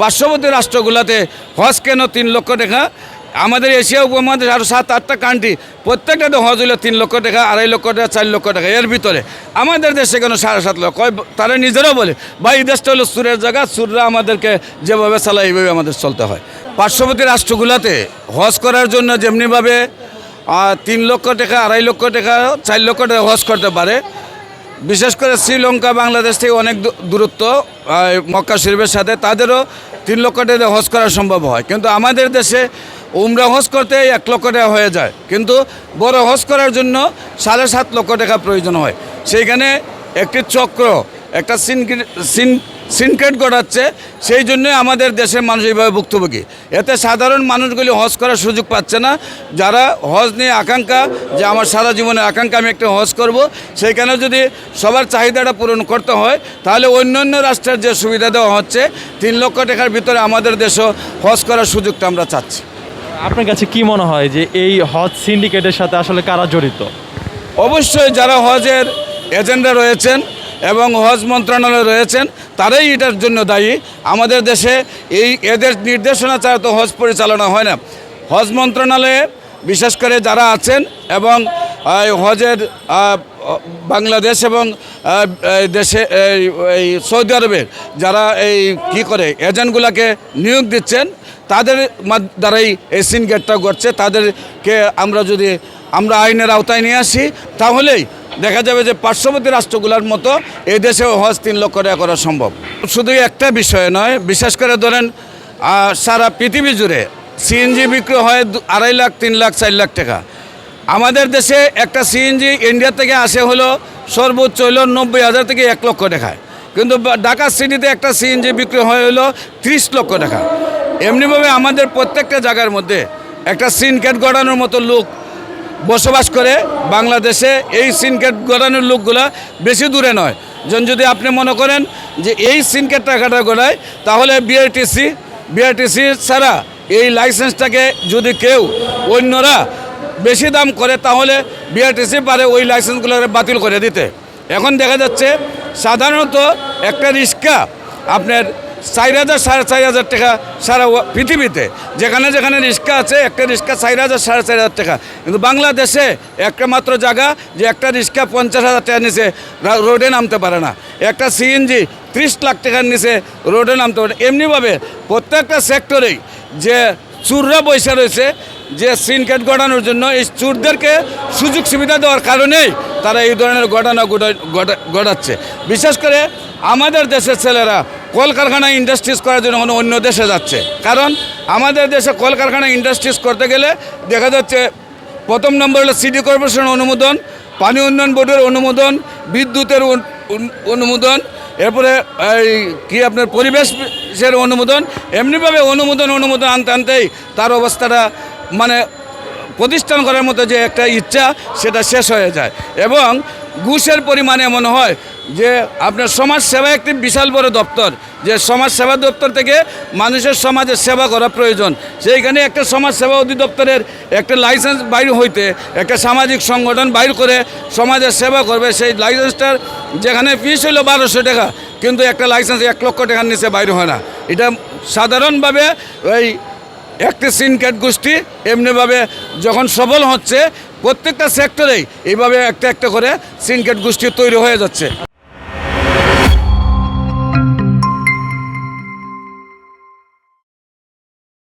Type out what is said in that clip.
পার্শ্ববর্তী রাষ্ট্রগুলোতে হজ কেন তিন লক্ষ টাকা? আমাদের এশিয়া উপমহাদেশ আরও সাত, আটটা কান্ট্রি প্রত্যেকটাতে হজ হইল তিন লক্ষ টাকা, আড়াই লক্ষ টাকা, চার লক্ষ টাকা, এর ভিতরে। আমাদের দেশে কেন সাড়ে সাত লক্ষ? কয় তারা নিজেরাও বলে বা এই দেশটা হলো সুরের জায়গা, সুররা আমাদেরকে যেভাবে চালায়, এইভাবে আমাদের চলতে হয়। পার্শ্ববর্তী রাষ্ট্রগুলোতে হজ করার জন্য যেমনিভাবে তিন লক্ষ টাকা, আড়াই লক্ষ টাকা, চার লক্ষ টাকা হজ করতে পারে বিশেষ করে শ্রীলঙ্কা, বাংলাদেশ থেকে অনেক দূরত্ব মক্কা শরীফের সাথে তাদেরও তিন লক্ষ টাকা হজ করা সম্ভব হয়। কিন্তু আমাদের দেশে উমরা হজ করতে এক লক্ষ টাকা হয়ে যায়। কিন্তু বড় হজ করার জন্য সাড়ে সাত লক্ষ টাকা প্রয়োজন হয়। সেইখানে একটি চক্র, একটা সিন সিন সিনক্রেট ঘটাচ্ছে সেই জন্য আমাদের দেশের মানুষ এইভাবে ভুক্তভোগী। এতে সাধারণ মানুষগুলি হজ করার সুযোগ পাচ্ছে না। যারা হজ নিয়ে আকাঙ্ক্ষা যে আমার সারা জীবনে আকাঙ্ক্ষা আমি একটা হজ করব সেইখানে যদি সবার চাহিদাটা পূরণ করতে হয় তাহলে অন্য অন্য রাষ্ট্রের যে সুবিধা দেওয়া হচ্ছে তিন লক্ষ টাকার ভিতরে আমাদের দেশও হজ করার সুযোগটা আমরা চাচ্ছি। আপনার কাছে কি মনে হয় যে এই হজ সিন্ডিকেটের সাথে আসলে কারা জড়িত? অবশ্যই যারা হজের এজেন্ডা রয়েছেন এবং হজ মন্ত্রণালয়ে রয়েছেন তারাই এটার জন্য দায়ী। আমাদের দেশে এই এদের নির্দেশনা ছাড়া তো হজ পরিচালনা হয় না। হজ মন্ত্রণালয়ে বিশেষ করে যারা আছেন এবং হজের বাংলাদেশ এবং দেশে, এই সৌদি আরবের যারা এই কি করে, এজেন্টগুলোকে নিয়োগ দিচ্ছেন, তাদের দ্বারাই এই সিনগেটটা ঘটছে তাদেরকে আমরা যদি, আমরা আইনের আওতায় নিয়ে আসি, তাহলেই দেখা যাবে যে পার্শ্ববর্তী রাষ্ট্রগুলোর মতো এই দেশেও হজ তিন লক্ষ টাকা করা সম্ভব। শুধু একটা বিষয় নয়, বিশেষ করে ধরেন সারা পৃথিবী জুড়ে সিএনজি বিক্রি হয় আড়াই লাখ, তিন লাখ, চার লাখ টাকা। আমাদের দেশে একটা সিএনজি ইন্ডিয়া থেকে আসে হলো সর্বোচ্চ হলো নব্বই হাজার থেকে এক লক্ষ টাকায় কিন্তু ঢাকা সিটিতে একটা সিএনজি বিক্রি হয় হলো ত্রিশ লক্ষ টাকা। এমনিভাবে আমাদের প্রত্যেকটা জায়গার মধ্যে একটা সিনকেট গড়ানোর মতো লোক বসবাস করে বাংলাদেশে, এই সিনকেট গড়ানোর লোকগুলা বেশি দূরে নয়। যেন যদি আপনি মনে করেন যে এই সিনকেট টাকাটা গড়ায়, তাহলে বিআরটিসি বিআরটিসি ছাড়া এই লাইসেন্সটাকে যদি কেউ অন্যরা বেশি দাম করে, তাহলে বিআরটিসি পারে ওই লাইসেন্সগুলো বাতিল করে দিতে। এখন দেখা যাচ্ছে সাধারণত একটা রিক্সা আপনার চার হাজার, সাড়ে চার হাজার টাকা সারা পৃথিবীতে। যেখানে যেখানে রিক্সা আছে, একটা রিক্সা চার হাজার, সাড়ে চার হাজার টাকা। কিন্তু বাংলাদেশে একটা মাত্র জায়গা যে একটা রিক্সা পঞ্চাশ হাজার টাকা নিচে রোডে নামতে পারে না। একটা সিএনজি ত্রিশ লাখ টাকার নিচে রোডে নামতে পারে। এমনিভাবে প্রত্যেকটা সেক্টরেই যে চুররা পয়সা রয়েছে, যে সিনকেট গড়ানোর জন্য এই চুরদেরকে সুযোগ সুবিধা দেওয়ার কারণেই তারা এই ধরনের ঘটনা ঘটা- ঘটা- ঘটাচ্ছে। বিশেষ করে আমাদের দেশের ছেলেরা কলকারখানা ইন্ডাস্ট্রিজ করার জন্য অন্য দেশে যাচ্ছে। কারণ আমাদের দেশে কলকারখানা ইন্ডাস্ট্রিজ করতে গেলে দেখা যাচ্ছে, প্রথম নম্বর হলো সিটি কর্পোরেশন অনুমোদন, পানি উন্নয়ন বোর্ডের অনুমোদন, বিদ্যুতের অনুমোদন, এরপরে এই কি আপনার পরিবেশের অনুমোদন, এমনিভাবে অনুমোদন অনুমোদন আনতে আনতেই তার অবস্থাটা মানে প্রতিষ্ঠান করার মতো যে একটা ইচ্ছা, সেটা শেষ হয়ে যায়। এবং ঘুষের পরিমাণ এমন হয় যে আপনার সমাজ সেবা একটি বিশাল বড় দপ্তর, যে সমাজ সেবা দপ্তর থেকে মানুষের সমাজের সেবা করা প্রয়োজন। সেইখানে একটা সমাজ সেবা অধিদপ্তরের একটা লাইসেন্স বাইর হইতে একটা সামাজিক সংগঠন বাইর করে সমাজের সেবা করবে। সেই লাইসেন্সটার যেখানে ফিস হলো বারোশো টাকা, কিন্তু একটা লাইসেন্স এক লক্ষ টাকার নিচে বাইর হয় না। এটা সাধারণভাবে ওই একটি সিনকেট গোষ্ঠী এমনিভাবে যখন সফল হচ্ছে, প্রত্যেকটা সেক্টরেই এইভাবে একটা একটা করে সিনকেট গোষ্ঠী তৈরি হয়ে যাচ্ছে।